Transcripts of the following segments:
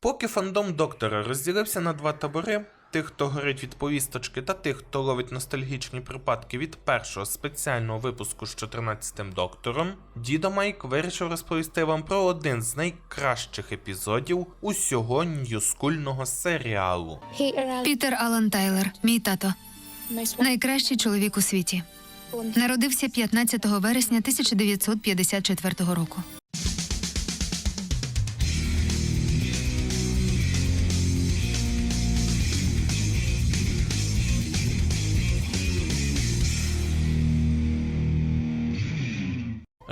Поки фандом доктора розділився на два табори. Тих, хто горить від повісточки, та тих, хто ловить ностальгічні припадки від першого спеціального випуску з 14-м доктором, дідо Майк вирішив розповісти вам про один з найкращих епізодів усього ньюскульного серіалу. Пітер Алан Тайлер, мій тато, найкращий чоловік у світі. Народився 15 вересня 1954 року.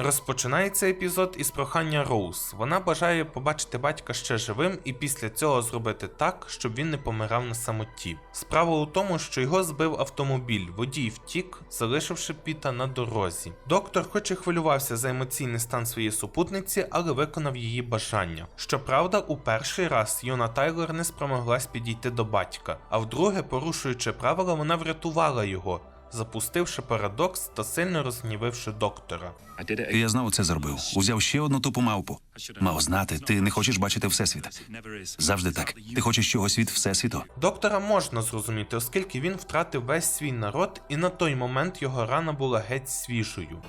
Розпочинається епізод із прохання Роуз. Вона бажає побачити батька ще живим і після цього зробити так, щоб він не помирав на самоті. Справа у тому, що його збив автомобіль, водій втік, залишивши Піта на дорозі. Доктор, хоч і хвилювався за емоційний стан своєї супутниці, але виконав її бажання. Щоправда, у перший раз Йона Тайлер не спромоглась підійти до батька, а вдруге, порушуючи правила, вона врятувала його. Запустивши парадокс та сильно розгнівивши доктора. Я знову це зробив. Узяв ще одну тупу мавпу. Мав знати, ти не хочеш бачити всесвіт. Завжди так. Ти хочеш чогось від всесвіту. Доктора можна зрозуміти, оскільки він втратив весь свій народ, і на той момент його рана була геть свіжою.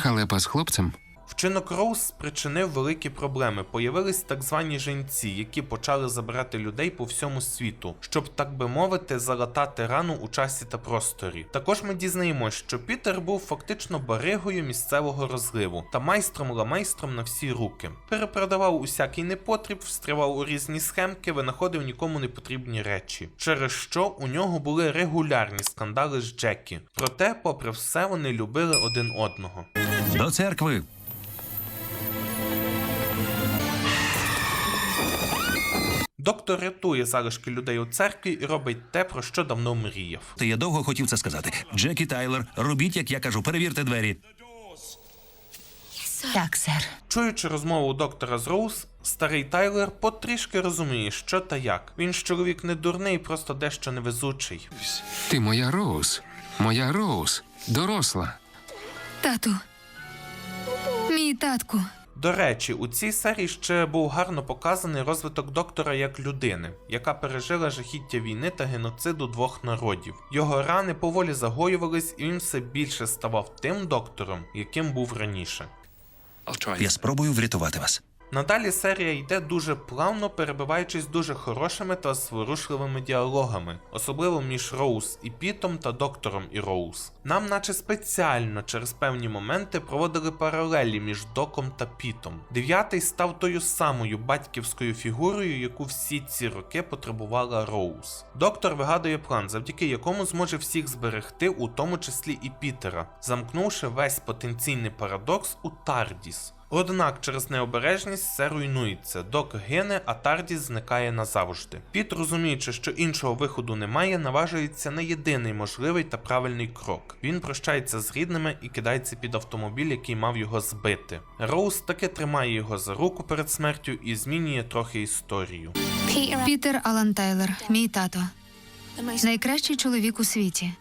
Халепа з хлопцем. Вчинок Роуз спричинив великі проблеми. Появились так звані женці, які почали забирати людей по всьому світу, щоб, так би мовити, залатати рану у часі та просторі. Також ми дізнаємось, що Пітер був фактично баригою місцевого розливу та майстром ламайстром на всі руки. Перепродавав усякий непотріб, встрівав у різні схемки, винаходив нікому не потрібні речі, через що у нього були регулярні скандали з Джекі. Проте, попри все, вони любили один одного. До церкви. Доктор рятує залишки людей у церкві і робить те, про що давно мріяв. Та я довго хотів це сказати. Джекі Тайлер, робіть, як я кажу, перевірте двері. Так, сер. Чуючи розмову доктора з Роуз, старий Тайлер потрішки розуміє, що та як. Він ж чоловік не дурний, просто дещо невезучий. Ти моя Роуз. Моя Роуз. Доросла. Тату. Мій татку. До речі, у цій серії ще був гарно показаний розвиток доктора як людини, яка пережила жахіття війни та геноциду двох народів. Його рани поволі загоювались, і він все більше ставав тим доктором, яким був раніше. Я спробую врятувати вас. Надалі серія йде дуже плавно, перебиваючись дуже хорошими та зворушливими діалогами, особливо між Роуз і Пітом та доктором і Роуз. Нам, наче спеціально через певні моменти, проводили паралелі між Доком та Пітом. Дев'ятий став тою самою батьківською фігурою, яку всі ці роки потребувала Роуз. Доктор вигадує план, завдяки якому зможе всіх зберегти, у тому числі і Пітера, замкнувши весь потенційний парадокс у Тардіс. Однак через необережність все руйнується, док гине, а Тардіс зникає назавжди. Піт, розуміючи, що іншого виходу немає, наважується на єдиний можливий та правильний крок. Він прощається з рідними і кидається під автомобіль, який мав його збити. Роуз таки тримає його за руку перед смертю і змінює трохи історію. Пітер Алан Тайлер, мій тато, найкращий чоловік у світі.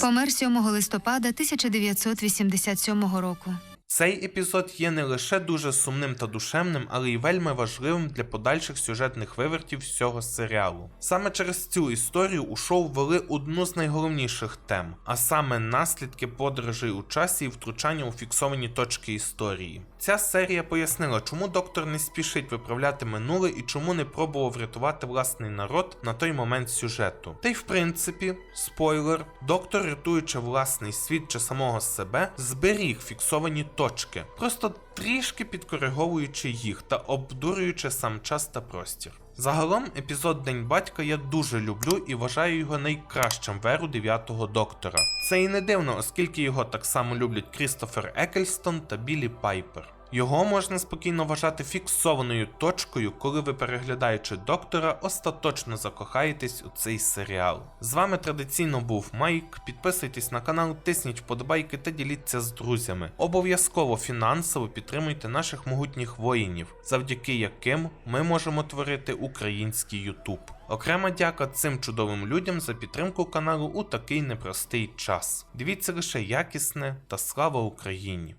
Помер 7 листопада 1987 року. Цей епізод є не лише дуже сумним та душевним, але й вельми важливим для подальших сюжетних вивертів всього серіалу. Саме через цю історію у шоу ввели одну з найголовніших тем, а саме наслідки подорожей у часі і втручання у фіксовані точки історії. Ця серія пояснила, чому доктор не спішить виправляти минуле і чому не пробував врятувати власний народ на той момент сюжету. Та й в принципі, спойлер, доктор, рятуючи власний світ чи самого себе, зберіг фіксовані точки, просто трішки підкориговуючи їх та обдурюючи сам час та простір. Загалом, епізод День батька я дуже люблю і вважаю його найкращим в еру 9-го доктора. Це і не дивно, оскільки його так само люблять Крістофер Екельстон та Білі Пайпер. Його можна спокійно вважати фіксованою точкою, коли ви, переглядаючи доктора, остаточно закохаєтесь у цей серіал. З вами традиційно був Майк. Підписуйтесь на канал, тисніть вподобайки та діліться з друзями. Обов'язково фінансово підтримуйте наших могутніх воїнів, завдяки яким ми можемо творити український Ютуб. Окрема дяка цим чудовим людям за підтримку каналу у такий непростий час. Дивіться лише якісне та слава Україні!